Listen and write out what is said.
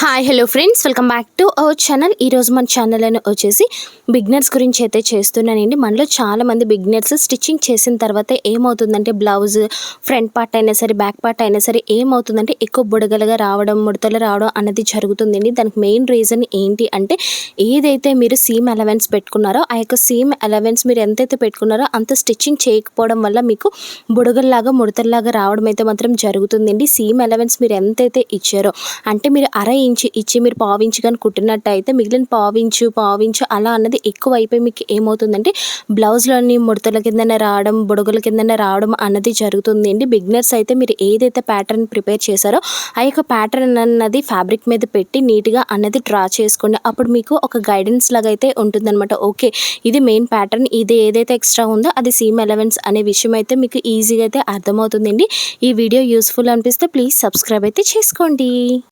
Hi hello friends welcome back to our channel ఈరోజు మన channel అని వచ్చేసి బిగ్నర్స్ గురించి అయితే చేస్తున్నానండి. మనలో చాలామంది బిగ్నర్స్ స్టిచ్చింగ్ చేసిన తర్వాత ఏమవుతుందంటే బ్లౌజ్ ఫ్రంట్ పార్ట్ అయినా సరే బ్యాక్ పార్ట్ అయినా సరే ఏమవుతుందంటే ఎక్కువ బుడగలుగా రావడం ముడతలు రావడం అన్నది జరుగుతుందండి. దానికి మెయిన్ రీజన్ ఏంటి అంటే ఏదైతే మీరు సీమ్ అలవెన్స్ పెట్టుకున్నారో ఆ యొక్క సీమ్ అలవెన్స్ మీరు ఎంతైతే పెట్టుకున్నారో అంత స్టిచ్చింగ్ చేయకపోవడం వల్ల మీకు బుడగల్లాగా ముడతల్లాగా రావడం అయితే మాత్రం జరుగుతుందండి. సీమ్ అలవెన్స్ మీరు ఎంతైతే ఇచ్చారో అంటే మీరు అర ఇంచు ఇచ్చి మీరు పావించు కానీ కుట్టినట్టయితే మిగిలిన పావించు పావించు అలా అన్నది ఎక్కువ అయిపోయి మీకు ఏమవుతుందంటే బ్లౌజ్లోని ముడతల కిందనే రావడం బుడగల కిందనే రావడం అన్నది జరుగుతుంది అండి బిగినర్స్ అయితే మీరు ఏదైతే ప్యాటర్న్ ప్రిపేర్ చేశారో ఆ యొక్క ప్యాటర్న్ అన్నది ఫ్యాబ్రిక్ మీద పెట్టి నీట్గా అన్నది డ్రా చేసుకోండి. అప్పుడు మీకు ఒక గైడెన్స్ లాగా అయితే ఉంటుందన్నమాట. ఓకే ఇది మెయిన్ ప్యాటర్న్ ఇది ఏదైతే ఎక్స్ట్రా ఉందో అది సీమ్ ఎలవెన్స్ అనే విషయం అయితే మీకు ఈజీగా అయితే అర్థమవుతుందండి. ఈ వీడియో యూస్ఫుల్ అనిపిస్తే ప్లీజ్ సబ్స్క్రైబ్ అయితే చేసుకోండి.